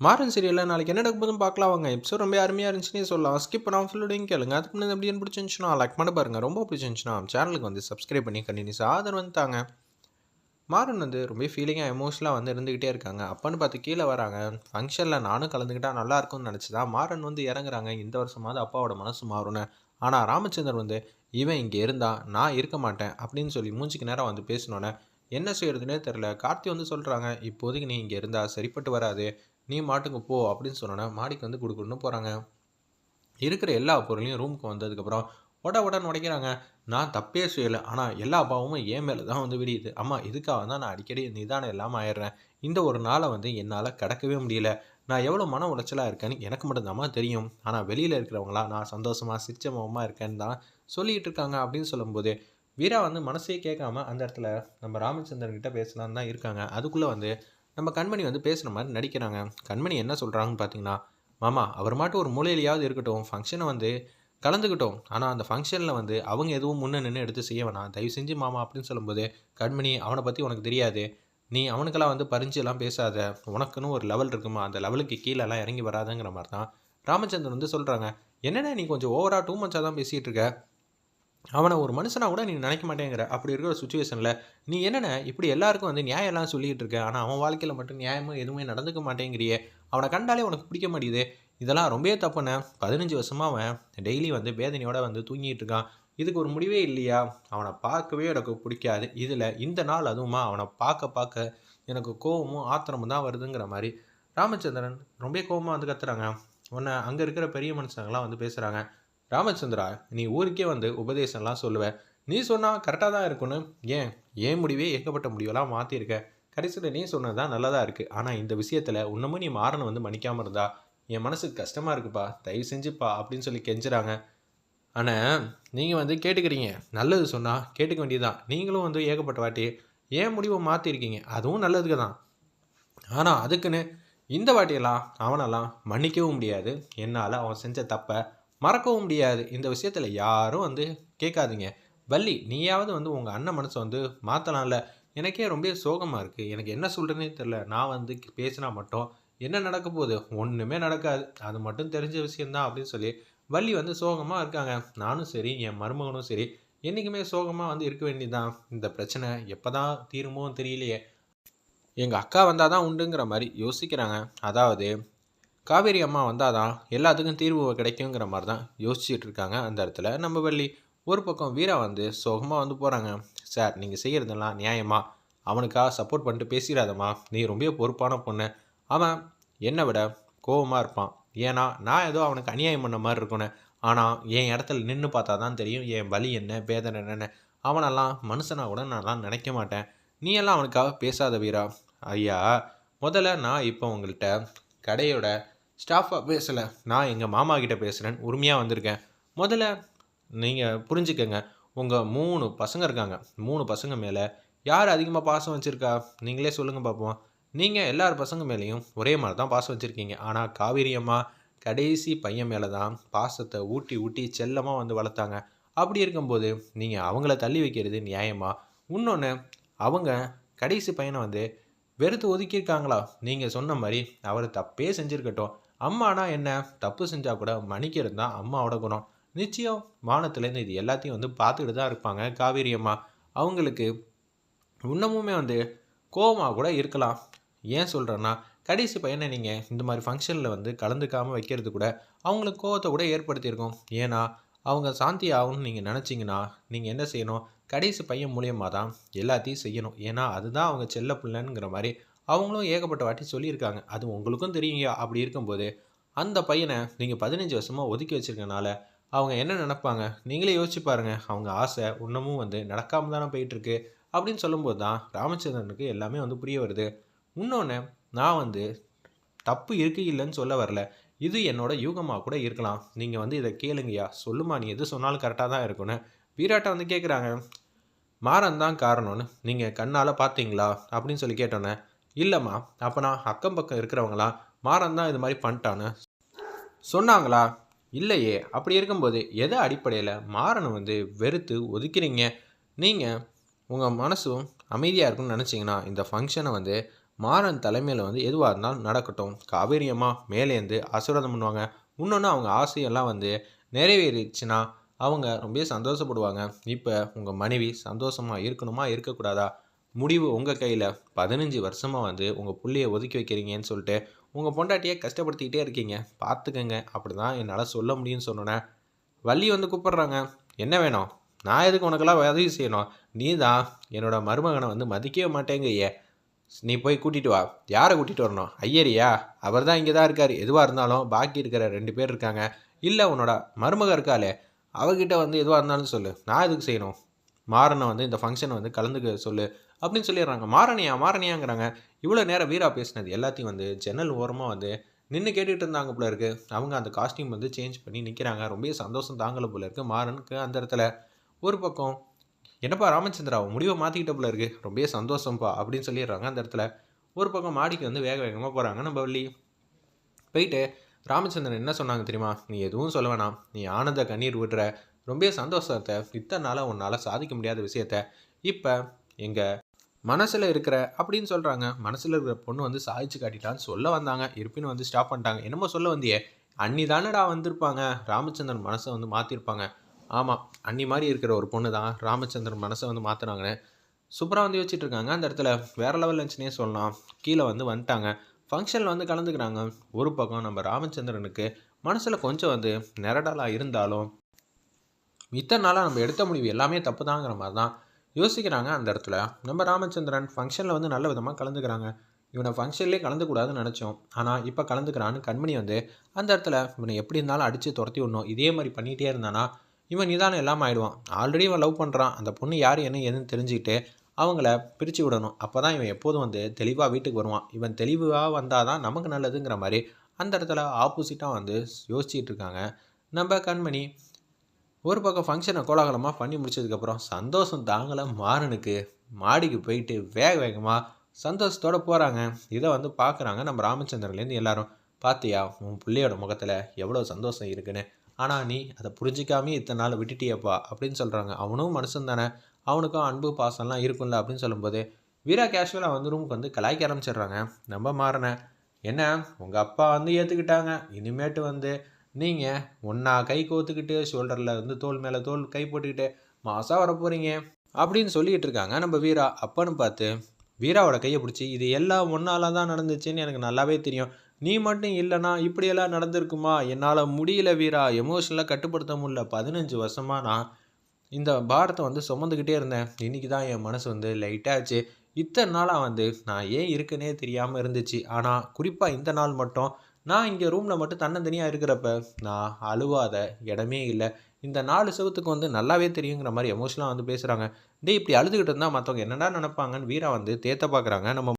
மாறன் சீரியலில் நாளைக்கு என்ன நடக்கும் போதும் பார்க்கலாம். வாங்க எபிசோட் ரொம்ப அருமையாக இருந்துச்சுன்னே சொல்லலாம். ஸ்கிப் பண்ணாமல் ஃபுல்லோடையும் கேளுங்க. அதுக்கு முன்னாடி எப்படி பிடிச்சிருந்துச்சுன்னா லைக் பண்ண பாருங்கள் ரொம்ப பிடிச்சிருந்துச்சுன்னா சேனலுக்கு வந்து சப்ஸ்கிரைப் பண்ணி கண்டினியூஸ் ஆதரவு வந்துட்டாங்க மாறன் வந்து ரொம்ப ஃபீலிங்காக எமோஷனலாக வந்து இருந்துக்கிட்டே இருக்காங்க. அப்பன்னு பார்த்து கீழே வராங்க. ஃபங்க்ஷனில் நானும் கலந்துக்கிட்டால் நல்லா இருக்கும்னு நினச்சி தான் மாறன் வந்து இறங்குறாங்க. இந்த வருஷமாவது அப்பாவோட மனசு மாறும்னு. ஆனால் ராமச்சந்தர் வந்து இவன் இங்கே இருந்தால் நான் இருக்க மாட்டேன் அப்படின்னு சொல்லி மூஞ்சிக்கு நேரம் வந்து பேசினோன்னே என்ன செய்யறதுனே தெரில கார்த்தி வந்து சொல்கிறாங்க இப்போதைக்கு நீ இங்கே இருந்தா சரிப்பட்டு வராது. நீ மாட்டுக்கு போ அப்படின்னு சொன்னோன்னே மாடிக்கு வந்து கொடுக்கணும்னு போகிறாங்க இருக்கிற எல்லா பொருளையும் ரூமுக்கு வந்ததுக்கப்புறம் உட உடன்னு உடைக்கிறாங்க. நான் தப்பே செய்யலை. ஆனால் எல்லா பாவமும் என் மேலே தான் வந்து விடியுது. அம்மா இதுக்காக தான் நான் அடிக்கடி நிதானம் இல்லாமல் ஆயிடுறேன். இந்த ஒரு நாளை வந்து என்னால் கிடக்கவே முடியல. நான் எவ்வளோ மன உளைச்சலாக இருக்கேன்னு எனக்கு மட்டும்தாம்மா தெரியும். ஆனால் வெளியில் இருக்கிறவங்களா நான் சந்தோஷமாக சிரிச்சமமாக இருக்கேன்னு தான் சொல்லிகிட்டு இருக்காங்க அப்படின்னு சொல்லும்போது வீரா வந்து மனசே கேட்காம அந்த இடத்துல நம்ம ராமச்சந்திரன் கிட்ட பேசலான்னு தான் இருக்காங்க. அதுக்குள்ளே வந்து நம்ம கண்மணி வந்து பேசுகிற மாதிரி நடிக்கிறாங்க. கண்மணி என்ன சொல்கிறாங்கன்னு பார்த்தீங்கன்னா மாமா அவர் மாட்டும் ஒரு மூலையிலையாவது இருக்கட்டும். ஃபங்க்ஷனை வந்து கலந்துக்கிட்டோம். ஆனால் அந்த ஃபங்க்ஷனில் வந்து அவங்க எதுவும் முன்னே நின்று எடுத்து செய்ய வேணாம். தயவு செஞ்சு மாமா அப்படின்னு சொல்லும்போது கண்மணி அவனை பற்றி உனக்கு தெரியாது. நீ அவனுக்கெல்லாம் வந்து பறிஞ்செல்லாம் பேசாத. உனக்குன்னு ஒரு லெவல் இருக்குமா? அந்த லெவலுக்கு கீழெல்லாம் இறங்கி வராதுங்கிற மாதிரி தான். ராமச்சந்திரன் வந்து சொல்கிறாங்க என்னென்ன நீ கொஞ்சம் ஓவராக டூ மச்சாக தான் பேசிகிட்டு இருக்க? அவனை ஒரு மனுஷனாக கூட நீ நினைக்க மாட்டேங்கிற. அப்படி இருக்கிற சுச்சுவேஷனில் நீ என்னென்ன இப்படி எல்லாருக்கும் வந்து நியாயம்லாம் சொல்லிகிட்டு இருக்க. ஆனால் அவன் வாழ்க்கையில் மட்டும் நியாயமும் எதுவுமே நடந்துக்க மாட்டேங்கிறியே. அவனை கண்டாலே உனக்கு பிடிக்க மாட்டேங்குது. இதெல்லாம் ரொம்பவே தப்புண்ணே. பதினஞ்சு வருஷமாக அவன் டெய்லி வந்து வேதனையோட வந்து தூங்கிட்டு இருக்கான். இதுக்கு ஒரு முடிவே இல்லையா? அவனை பார்க்கவே எனக்கு பிடிக்காது. இதில் இந்த நாள் அதுவுமா அவனை பார்க்க பார்க்க எனக்கு கோவமும் ஆத்திரமும் தான் வருதுங்கிற மாதிரி. ராமச்சந்திரன் ரொம்ப கோவமாக வந்து கத்துறாங்க. உன்னை அங்கே இருக்கிற பெரிய மனுஷங்களாம் வந்து பேசுகிறாங்க ராமச்சந்திரா நீ ஊருக்கே வந்து உபதேசம்லாம் சொல்லுவேன் நீ சொன்னால் கரெக்டாக தான் இருக்குன்னு ஏன்? ஏன் முடிவே ஏகப்பட்ட முடிவெல்லாம் மாற்றிருக்க கடைசியில் நீ சொன்னது தான் நல்லதாக இருக்குது ஆனால் இந்த விஷயத்தில் இன்னமும் நீ மாறணும் வந்து மன்னிக்காமல் இருந்தா என் மனசுக்கு கஷ்டமாக இருக்குப்பா. தயவு செஞ்சுப்பா அப்படின்னு சொல்லி கெஞ்சுறாங்க. ஆனால் நீங்கள் வந்து கேட்டுக்கிறீங்க. நல்லது சொன்னால் கேட்டுக்க வேண்டியதுதான். நீங்களும் வந்து ஏகப்பட்ட வாட்டி ஏன் முடிவை மாற்றிருக்கீங்க அதுவும் நல்லதுக்கு தான் ஆனால் அதுக்குன்னு இந்த வாட்டியெல்லாம் அவனெல்லாம் மன்னிக்கவும் முடியாது. என்னால் அவன் செஞ்ச தப்பை மறக்கவும் முடியாது. இந்த விஷயத்தில் யாரும் வந்து கேட்காதீங்க. வள்ளி நீயாவது வந்து உங்கள் அண்ணன் மனசை வந்து மாற்றலாம்ல எனக்கே ரொம்ப சோகமாக இருக்குது எனக்கு என்ன சொல்கிறேனே தெரில நான் வந்து பேசினா மட்டும் என்ன நடக்க போகுது? ஒன்றுமே நடக்காது. அது மட்டும் தெரிஞ்ச விஷயந்தான் அப்படின்னு சொல்லி வள்ளி வந்து சோகமாக இருக்காங்க. நானும் சரி என் மருமகனும் சரி. என்றைக்குமே சோகமாக வந்து இருக்க வேண்டியதுதான். இந்த பிரச்சனை எப்போ தான் தீருமோ தெரியலையே. எங்கள் அக்கா வந்தால் தான் உண்டுங்கிற மாதிரி யோசிக்கிறாங்க. அதாவது காவேரி அம்மா வந்தால் தான் எல்லாத்துக்கும் தீர்வு கிடைக்குங்கிற மாதிரி தான் யோசிச்சுட்டு இருக்காங்க அந்த இடத்துல. நம்ம வள்ளி ஒரு பக்கம் வீரா வந்து சோகமாக வந்து போகிறாங்க சார் நீங்கள் செய்கிறதெல்லாம் நியாயமா? அவனுக்காக சப்போர்ட் பண்ணிட்டு பேசிடாதம்மா? நீ ரொம்ப பொறுப்பான பொண்ணு. அவன் என்னை விட கோபமாக இருப்பான். ஏன்னா நான் ஏதோ அவனுக்கு அநியாயம் பண்ண மாதிரி இருக்கணும் ஆனால் என் இடத்துல நின்று பார்த்தா தான் தெரியும் என் வலி என்ன வேதனை என்னென்னு. அவனெல்லாம் மனுஷனாக கூட நான்லாம் நினைக்க மாட்டேன். நீ எல்லாம் அவனுக்காக பேசாத வீரா. ஐயா முதல்ல நான் இப்போ உங்கள்கிட்ட கடையோட ஸ்டாஃபாக பேசலை. நான் எங்கள் மாமா கிட்டே பேசுகிறேன் உரிமையாக வந்திருக்கேன். முதல்ல நீங்கள் புரிஞ்சுக்கங்க. உங்கள் மூணு பசங்க இருக்காங்க. மூணு பசங்க மேலே யார் அதிகமாக பாசம் வச்சுருக்கா? நீங்களே சொல்லுங்கள் பார்ப்போம் நீங்கள் எல்லார் பசங்க மேலேயும் ஒரே மாதிரி தான் பாசம் வச்சுருக்கீங்க. ஆனால் காவேரி அம்மா கடைசி பையன் மேலே தான் பாசத்தை ஊட்டி ஊட்டி செல்லமாக வந்து வளர்த்தாங்க. அப்படி இருக்கும்போது நீங்கள் அவங்கள தள்ளி வைக்கிறது நியாயமா? இன்னொன்று அவங்க கடைசி பையனை வந்து வெறுத்து ஒதுக்கியிருக்காங்களா? நீங்கள் சொன்ன மாதிரி அவர் தப்பே செஞ்சுருக்கட்டும். அம்மானா என்ன? தப்பு செஞ்சால் கூட மன்னிக்கிறது தான் அம்மாவோட குணம். நிச்சயம் வானத்துலேருந்து இது எல்லாத்தையும் வந்து பார்த்துக்கிட்டு தான் இருப்பாங்க காவேரி அம்மா. அவங்களுக்கு இன்னமுமே வந்து கோபமாக கூட இருக்கலாம். ஏன் சொல்கிறேன்னா கடைசி பையனை நீங்கள் இந்த மாதிரி ஃபங்க்ஷனில் வந்து கலந்துக்காமல் வைக்கிறது கூட அவங்களுக்கு கோவத்தை கூட ஏற்படுத்தியிருக்கோம். ஏன்னா அவங்க சாந்தி ஆகணும்னு நீங்கள் நினச்சிங்கன்னா நீங்கள் என்ன செய்யணும்? கடைசி பையன் மூலியமாக தான் எல்லாத்தையும் செய்யணும். ஏன்னா அதுதான் அவங்க செல்ல பிள்ளைங்கிற மாதிரி அவங்களும் ஏகப்பட்ட வாட்டி சொல்லியிருக்காங்க. அது உங்களுக்கும் தெரியுங்க. அப்படி இருக்கும்போது அந்த பையனை நீங்கள் பதினஞ்சு வருஷமாக ஒதுக்கி வச்சுருக்கனால அவங்க என்ன நினப்பாங்க? நீங்களே யோசிச்சு பாருங்கள் அவங்க ஆசை இன்னமும் வந்து நடக்காமல் தானே போயிட்டுருக்கு. அப்படின்னு சொல்லும்போது தான் ராமச்சந்திரனுக்கு எல்லாமே வந்து புரிய வருது. இன்னொன்று நான் வந்து தப்பு இருக்கு இல்லைன்னு சொல்ல வரல. இது என்னோட யூகமாக கூட இருக்கலாம். நீங்கள் வந்து இதை கேளுங்கய்யா. சொல்லுமா. நீ எது சொன்னாலும் கரெக்டாக தான் இருக்குன்னு வீராட்டை வந்து கேட்குறாங்க மாறன் தான் காரணம்னு நீங்கள் கண்ணால் பார்த்தீங்களா அப்படின்னு சொல்லி கேட்டோன்னே இல்லைம்மா அப்போனா அக்கம் பக்கம் இருக்கிறவங்களாம் மாறன் தான் இது மாதிரி பண்ணிட்டான்னு சொன்னாங்களா? இல்லையே அப்படி இருக்கும்போது எதை அடிப்படையில் மாறனை வந்து வெறுத்து ஒதுக்கிறீங்க? நீங்கள் உங்கள் மனசும் அமைதியாக இருக்குன்னு நினச்சிங்கன்னா இந்த ஃபங்க்ஷனை வந்து மாறன் தலைமையில் வந்து எதுவாக இருந்தாலும் நடக்கட்டும். காவேரியமாக அம்மா மேலேருந்து ஆசீர்வாதம் பண்ணுவாங்க. இன்னொன்று அவங்க ஆசையெல்லாம் வந்து நிறைவேறிச்சுன்னா அவங்க ரொம்ப சந்தோஷப்படுவாங்க. இப்போ உங்கள் மனைவி சந்தோஷமாக இருக்கணுமா இருக்கக்கூடாதா? முடிவு உங்கள் கையில். பதினஞ்சு வருஷமாக வந்து உங்கள் புள்ளியை ஒதுக்கி வைக்கிறீங்கன்னு சொல்லிட்டு உங்கள் பொண்டாட்டியை கஷ்டப்படுத்திக்கிட்டே இருக்கீங்க. பார்த்துக்கங்க அப்படி தான் என்னால் சொல்ல முடியும்னு சொன்னோன்னே வள்ளி வந்து கூப்பிட்றாங்க. என்ன வேணும்? நான் எதுக்கு உனக்கெல்லாம் உதவி செய்யணும்? நீ தான் என்னோட மருமகனை வந்து மதிக்கவே மாட்டேங்கய்யே நீ போய் கூட்டிகிட்டு வா. யாரை கூட்டிகிட்டு வரணும்? ஐயரியா? அவர் தான் இங்கே தான் இருக்கார். எதுவாக இருந்தாலும் பாக்கி இருக்கிற ரெண்டு பேர் இருக்காங்க. இல்லை உன்னோட மருமக இருக்காளே. அவகிட்ட வந்து எதுவாக இருந்தாலும் சொல்லு. நான் எதுக்கு செய்யணும்? மாறனை வந்து இந்த ஃபங்க்ஷனை வந்து கலந்துக்க சொல்லு அப்படின்னு சொல்லிடுறாங்க. மாறனியா? மாறனியாங்கிறாங்க. இவ்வளோ நேரம் வீரா பேசினது எல்லாத்தையும் வந்து ஜன்னல் ஓரமாக வந்து நின்று கேட்டுகிட்டு இருந்தாங்க போல இருக்குது அவங்க அந்த காஸ்டியூம் வந்து சேஞ்ச் பண்ணி நிற்கிறாங்க ரொம்ப சந்தோஷம் தாங்கலை போல இருக்குது மாறனுக்கு அந்த இடத்துல. ஒரு பக்கம் என்னப்பா ராமச்சந்திரா முடிவை மாற்றிக்கிட்ட போல இருக்கு. ரொம்ப சந்தோஷம்ப்பா அப்படின்னு சொல்லிடுறாங்க அந்த இடத்துல. ஒரு பக்கம் மாடிக்கு வந்து வேக வேகமாக போகிறாங்க நம்ம வள்ளி. போயிட்டு ராமச்சந்திரன் என்ன சொன்னாங்க தெரியுமா? நீ எதுவும் சொல்ல வேணாம். நீ ஆனந்த கண்ணீர் விடுற. ரொம்ப சந்தோஷத்தை இத்தனை நாளாக உன்னால் சாதிக்க முடியாத விஷயத்த இப்போ எங்கள் மனசில் இருக்கிற அப்படின்னு சொல்கிறாங்க மனசில் இருக்கிற பொண்ணு வந்து சாதிச்சு காட்டிட்டான்னு சொல்ல வந்தாங்க. இருப்பினும் வந்து ஸ்டாப் பண்ணிட்டாங்க. என்னமோ சொல்ல வந்தியே. அன்னி தானடா வந்திருப்பாங்க. ராமச்சந்திரன் மனசை வந்து மாற்றிருப்பாங்க ஆமாம் அன்னி மாதிரி இருக்கிற ஒரு பொண்ணு தான் ராமச்சந்திரன் மனசை வந்து மாற்றினாங்கன்னு சூப்பராக வந்து யோசிச்சுட்டு இருக்காங்க. அந்த இடத்துல வேற லெவல் இருந்துச்சுனே சொல்லலாம். கீழே வந்து வந்துட்டாங்க. ஃபங்க்ஷனில் வந்து கலந்துக்கிறாங்க. ஒரு பக்கம் நம்ம ராமச்சந்திரனுக்கு மனசில் கொஞ்சம் வந்து நெரடலாக இருந்தாலும் இத்தனை நாளாக நம்ம எடுத்த முடிவு எல்லாமே தப்பு தாங்கிற மாதிரி தான் யோசிக்கிறாங்க அந்த இடத்துல. நம்ம ராமச்சந்திரன் ஃபங்க்ஷனில் வந்து நல்ல விதமாக கலந்துக்கிறாங்க. இவனை ஃபங்க்ஷன்லேயே கலந்துக்கூடாதுன்னு நினச்சோம். ஆனால் இப்போ கலந்துக்கிறான்னு கண்மணி வந்து அந்த இடத்துல இவனை எப்படி இருந்தாலும் அடித்து துரத்தி விடணும். இதே மாதிரி பண்ணிகிட்டே இருந்தானா இவன் நிதானம் எல்லாம் ஆயிடுவான். ஆல்ரெடி இவன் லவ் பண்ணுறான் அந்த பொண்ணு யார் என்ன ஏதுன்னு தெரிஞ்சுக்கிட்டு அவங்கள பிரித்து விடணும். அப்போ தான் இவன் எப்போதும் வந்து தெளிவாக வீட்டுக்கு வருவான். இவன் தெளிவாக வந்தால் தான் நமக்கு நல்லதுங்கிற மாதிரி அந்த இடத்துல ஆப்போசிட்டாக வந்து யோசிச்சுட்டு இருக்காங்க. நம்ம கண்மணி ஒரு பக்கம் ஃபங்க்ஷனை கோலாகலமாக பண்ணி முடிச்சதுக்கப்புறம் சந்தோஷம் தாங்கலை மாறனுக்கு. மாடிக்கு போயிட்டு வேக வேகமாக சந்தோஷத்தோடு போகிறாங்க இதை வந்து பார்க்குறாங்க நம்ம ராமச்சந்திரன்லேருந்து எல்லாரும். பார்த்தியா உன் பிள்ளையோட முகத்தில் எவ்வளோ சந்தோஷம் இருக்குன்னு. ஆனால் நீ அதை புரிஞ்சிக்காமே இத்தனை நாள் விட்டுட்டியப்பா அப்படின்னு சொல்கிறாங்க அவனும் மனுஷன் தானே. அவனுக்கும் அன்பு பாசம்லாம் இருக்கும்ல அப்படின்னு சொல்லும்போது வீரா கேஷுவலாக வந்து ரூமுக்கு வந்து கலாய்க்க ஆரம்பிச்சிடுறாங்க. நம்ம மாறின. என்ன? உங்கள் அப்பா வந்து ஏற்றுக்கிட்டாங்க இனிமேட்டு வந்து நீங்கள் ஒன்றா கை கோத்துக்கிட்டு ஷோல்டரில் வந்து தோல் மேலே தோல் கை போட்டுக்கிட்டு மாசாக வர போகிறீங்க அப்படின்னு சொல்லிக்கிட்டு இருக்காங்க. நம்ம வீரா அப்பன்னு பார்த்து வீராவோட கையை பிடிச்சி இது எல்லாம் ஒன்றால தான் நடந்துச்சுன்னு எனக்கு நல்லாவே தெரியும். நீ மட்டும் இல்லைனா இப்படியெல்லாம் நடந்திருக்குமா? என்னால் முடியல வீரா. எமோஷனலாக கட்டுப்படுத்த முடியல. பதினஞ்சு வருஷமாக நான் இந்த பாரத்தை வந்து சுமந்துக்கிட்டே இருந்தேன். இன்றைக்கி தான் என் மனசு வந்து லைட்டாச்சு இத்தனை நாளாக வந்து நான் ஏன் இருக்குன்னே தெரியாமல் இருந்துச்சு. ஆனால் குறிப்பாக இந்த நாள் மட்டும் நான் இங்கே ரூமில் மட்டும் தன்னந்தனியாக இருக்கிறப்ப நான் அழுவாத இடமே இல்லை. இந்த நாலு செவத்துக்கு வந்து நல்லாவே தெரியுங்கிற மாதிரி எமோஷனலாக வந்து பேசுகிறாங்க டே இப்படி அழுதுகிட்டு இருந்தால் மற்றவங்க என்னடா நினைப்பாங்கன்னு வீரா வந்து தேத்த பார்க்குறாங்க நம்ம